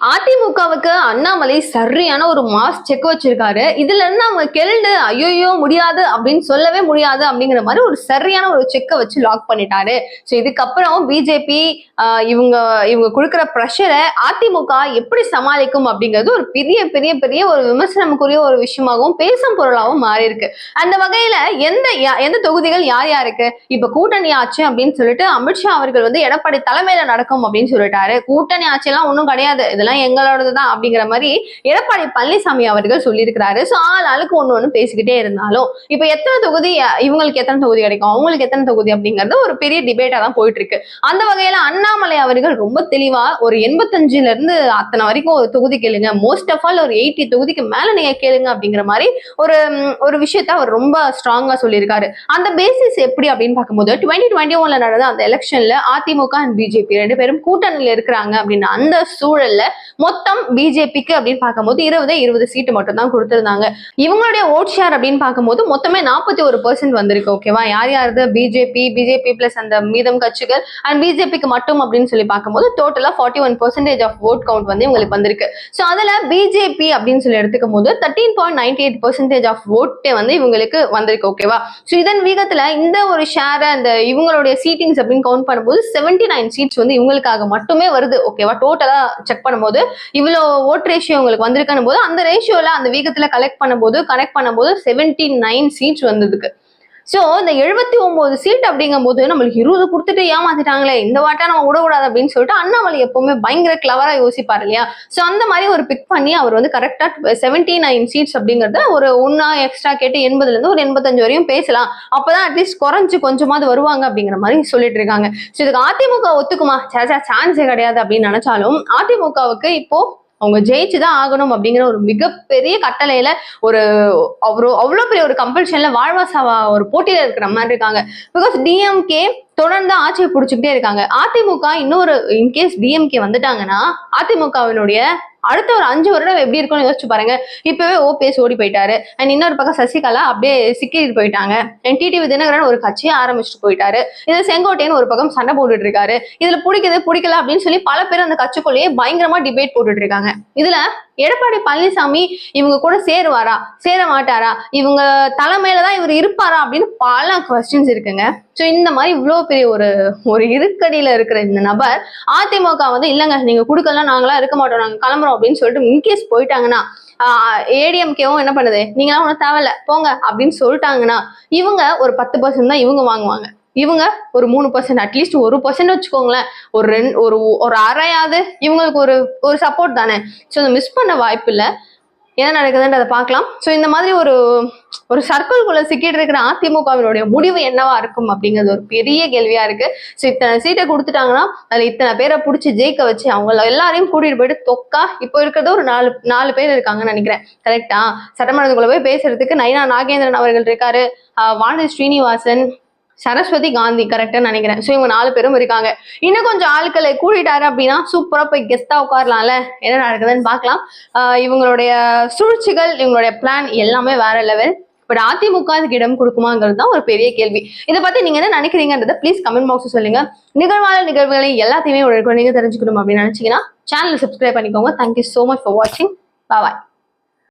அதிமுகவுக்கு அண்ணாமலை சரியான ஒரு மாஸ் செக் வச்சிருக்காரு. இதுல இருந்து அவங்க கெல்டு ஐயோயோ முடியாது அப்படின்னு சொல்லவே முடியாது அப்படிங்கிற மாதிரி ஒரு சரியான ஒரு செக்கை வச்சு லாக் பண்ணிட்டாரு. ஸோ இதுக்கப்புறம் பிஜேபி இவங்க இவங்க கொடுக்குற ப்ரெஷரை அதிமுக எப்படி சமாளிக்கும் அப்படிங்கிறது ஒரு பெரிய பெரிய பெரிய ஒரு விமர்சனமுக்குரிய ஒரு விஷயமாகவும் பேசும் பொருளாகவும் மாறி இருக்கு அந்த வகையில எந்த யா- எந்த தொகுதிகள் யார் யாருக்கு இப்ப கூட்டணி ஆச்சு அப்படின்னு சொல்லிட்டு அமித்ஷா அவர்கள் வந்து எடப்பாடி தலைமையில நடக்கும் அப்படின்னு சொல்லிட்டாரு. கூட்டணி ஆட்சி எல்லாம் ஒன்றும் கிடையாது. இதெல்லாம் எங்களோடது தான் அப்படிங்கிற மாதிரி எடப்பாடி பழனிசாமி அவர்கள் சொல்லியிருக்கிறாரு. ஸோ ஆள் ஆளுக்கு ஒன்று ஒன்று பேசிக்கிட்டே இருந்தாலும் இப்போ எத்தனை தொகுதி இவங்களுக்கு எத்தனை தொகுதி கிடைக்கும்? அவங்களுக்கு எத்தனை தொகுதி அப்படிங்கிறது ஒரு பெரிய டிபேட்டாக தான் போயிட்டு இருக்கு அந்த வகையில அண்ணாமலை அவர்கள் ரொம்ப தெளிவா ஒரு எண்பத்தஞ்சுல இருந்து அத்தனை வரைக்கும் ஒரு தொகுதி கேளுங்க. மோஸ்ட் ஆஃப் ஆல் ஒரு எயிட்டி தொகுதிக்கு மேல நீங்க கேளுங்க அப்படிங்கிற மாதிரி ஒரு ஒரு விஷயத்த அவர் ரொம்ப ஸ்ட்ராங்கா சொல்லியிருக்காரு. அந்த பேசிஸ் எப்படி அப்படின்னு பார்க்கும்போது டுவெண்ட்டி டுவெண்ட்டி ஒன்ல நடந்த அந்த எலெக்ஷன்ல அதிமுக அண்ட் பிஜேபி ரெண்டு பேரும் கூட்டணியில் இருக்கிறாங்க அப்படின்னு அந்த சூழல்ல மொத்தம் பிஜேபிக்கு அப்படின்னு பார்க்கும்போது இருபது இருபது சீட்டு மட்டும் தான் கொடுத்துருந்தாங்க. இவங்களுடைய ஓட் ஷேர் அப்படின்னு பார்க்கும்போது மொத்தமே நாற்பத்தி ஒரு பர்சன்ட் வந்திருக்கு ஓகேவா யார் யாருது? பிஜேபி பிஜேபி பிளஸ் அந்த மீதம் கட்சிகள் அண்ட் பிஜேபிக்கு மட்டும் அப்படின்னு சொல்லி பார்க்கும்போது டோட்டலா forty one percentage of vote count வந்து இவங்களுக்கு வந்திருக்கு. ஸோ அதுல பிஜேபி அப்படின்னு சொல்லி எடுத்துக்கும் போது thirteen point ninety eight percentage of ஓட்டே வந்து இவங்களுக்கு வந்திருக்கு ஓகேவா ஸோ இதன் வீகத்துல இந்த ஒரு ஷேரை அந்த இவங்களுடைய சீட்டிங்ஸ் அப்படின்னு கவுண்ட் பண்ணும்போது செவன்டி நைன் சீட்ஸ் வந்து இவங்களுக்காக மட்டுமே வருது ஓகேவா டோட்டலா செக் பண்ணும்போது இவ்வளோ ஓட் ரேஷியோ உங்களுக்கு வந்திருக்கணும் போது அந்த ரேஷியோல அந்த வீகத்துல கலெக்ட் பண்ணும்போது கனெக்ட் பண்ணும்போது செவன்டி நைன் சீட்ஸ் வந்ததுக்கு. ஸோ இந்த எழுபத்தி ஒன்பது சீட் அப்படிங்கும்போது நம்மளுக்கு இருபது கொடுத்துட்டு ஏமாத்திட்டாங்களே இந்த வாட்டா நம்ம விடக்கூடாது அப்படின்னு சொல்லிட்டு அண்ணாமலை எப்பவுமே பயங்கர கிளவரா யோசிப்பார் இல்லையா? ஸோ அந்த மாதிரி ஒரு பிக் பண்ணி அவர் வந்து கரெக்டா செவன்டி நைன் சீட்ஸ் அப்படிங்கறத ஒரு ஒன்னா எக்ஸ்ட்ரா கேட்டு எண்பதுல இருந்து ஒரு எண்பத்தஞ்சு வரையும் பேசலாம். அப்பதான் அட்லீஸ்ட் குறைஞ்சு கொஞ்சமாவது வருவாங்க அப்படிங்கிற மாதிரி சொல்லிட்டு இருக்காங்க. ஸோ இதுக்கு அதிமுக ஒத்துக்குமா? சேச்சா சான்ஸே கிடையாது அப்படின்னு நினைச்சாலும் அதிமுகவுக்கு இப்போ அவங்க ஜெயிச்சு தான் ஆகணும் அப்படிங்கிற ஒரு மிகப்பெரிய கட்டளையில ஒரு அவ்வளோ அவ்வளோ பெரிய ஒரு கம்பல்ஷன்ல வாழ்வாசாவா ஒரு போட்டியில இருக்கிற மாதிரி இருக்காங்க. பிகாஸ் டிஎம்கே தொடர்ந்து ஆட்சியை பிடிச்சிக்கிட்டே இருக்காங்க. அதிமுக இன்னொரு இன்கேஸ் டிஎம்கே வந்துட்டாங்கன்னா அதிமுகவினுடைய அடுத்த ஒரு அஞ்சு வருடம் எப்படி இருக்கும்னு யோசிச்சு பாருங்க. இப்பவே ஓபிஎஸ் ஓடி போயிட்டாரு. அண்ட் இன்னொரு பக்கம் சசிகலா அப்படியே சிக்கிட்டு போயிட்டாங்க. அண்ட் டிடிவி தினகரன் ஒரு கட்சியை ஆரம்பிச்சுட்டு போயிட்டாரு. இது செங்கோட்டையன் ஒரு பக்கம் சண்டை போட்டுட்டு இருக்காரு. இதுல பிடிக்குது பிடிக்கல அப்படின்னு சொல்லி பல பேர் அந்த கட்சிக்குள்ளேயே பயங்கரமா டிபேட் போட்டுட்டு இருக்காங்க. இதுல எடப்பாடி பழனிசாமி இவங்க கூட சேருவாரா? சேர மாட்டாரா? இவங்க தலைமையில தான் இவர் இருப்பாரா? அப்படின்னு பல கொஸ்டின்ஸ் இருக்குங்க. ஸோ இந்த மாதிரி இவ்வளோ பெரிய ஒரு ஒரு இருக்கடியில இருக்கிற இந்த நபர் அதிமுக வந்து இல்லைங்க நீங்க கொடுக்கலாம் நாங்களாம் இருக்க மாட்டோம் நாங்க கிளம்புறோம் அப்படின்னு சொல்லிட்டு இன்கேஸ் போயிட்டாங்கன்னா ஏடிஎம்கேவும் என்ன பண்ணுது? நீங்களாம் ஒன்றும் தேவையில்ல போங்க அப்படின்னு சொல்லிட்டாங்கன்னா இவங்க ஒரு பத்து பர்சன்ட் தான் இவங்க வாங்குவாங்க. இவங்க ஒரு மூணு பர்சன்ட் அட்லீஸ்ட் ஒரு பர்சன்ட் வச்சுக்கோங்களேன். ஒரு ரெண்டு ஒரு ஒரு அரையாவது இவங்களுக்கு ஒரு ஒரு சப்போர்ட் தானே. ஸோ அதை மிஸ் பண்ண வாய்ப்பு இல்லை. என்ன நடக்குதுன்றதை பார்க்கலாம். ஸோ இந்த மாதிரி ஒரு ஒரு சர்க்கிள்குள்ள சிக்கிட்டு இருக்கிற அதிமுகவினுடைய முடிவு என்னவா இருக்கும் அப்படிங்கிறது ஒரு பெரிய கேள்வியா இருக்கு. ஸோ இத்தனை சீட்டை கொடுத்துட்டாங்கன்னா அதில் இத்தனை பேரை பிடிச்சி ஜெயிக்க வச்சு அவங்க எல்லாரையும் கூட்டிட்டு போயிட்டு தொக்கா இப்போ இருக்கிறது ஒரு நாலு நாலு பேர் இருக்காங்கன்னு நினைக்கிறேன். கரெக்டா சட்டமன்றத்துக்குள்ள போய் பேசுறதுக்கு நைனா நாகேந்திரன் அவர்கள் இருக்காரு. வானதி ஸ்ரீனிவாசன் சரஸ்வதி காந்தி கரெக்டா நினைக்கிறேன். ஸோ இவங்க நாலு பேரும் இருக்காங்க. இன்னும் கொஞ்சம் ஆட்களை கூட்டிட்டாரு அப்படின்னா சூப்பரா போய் கெஸ்டா உட்காரலாம்ல? என்ன நடக்குதுன்னு பார்க்கலாம். இவங்களுடைய சூழ்ச்சிகள் இவங்களுடைய பிளான் எல்லாமே வேற லெவல் பட் அதிமுக அதுக்கு இடம் கொடுக்குமாங்கிறது தான் ஒரு பெரிய கேள்வி. இதை பத்தி நீங்க என்ன நினைக்கிறீங்கன்றத ப்ளீஸ் கமெண்ட் பாக்ஸ் சொல்லுங்க. நிகழ்வான நிகழ்வுகளை எல்லாத்தையுமே உடனுக்குடன் நீங்க தெரிஞ்சுக்கணும் அப்படின்னு நினைச்சீங்கன்னா சேனல் சப்ஸ்கிரைப் பண்ணிக்கோங்க. Thank you so much for வாட்சிங் பாய்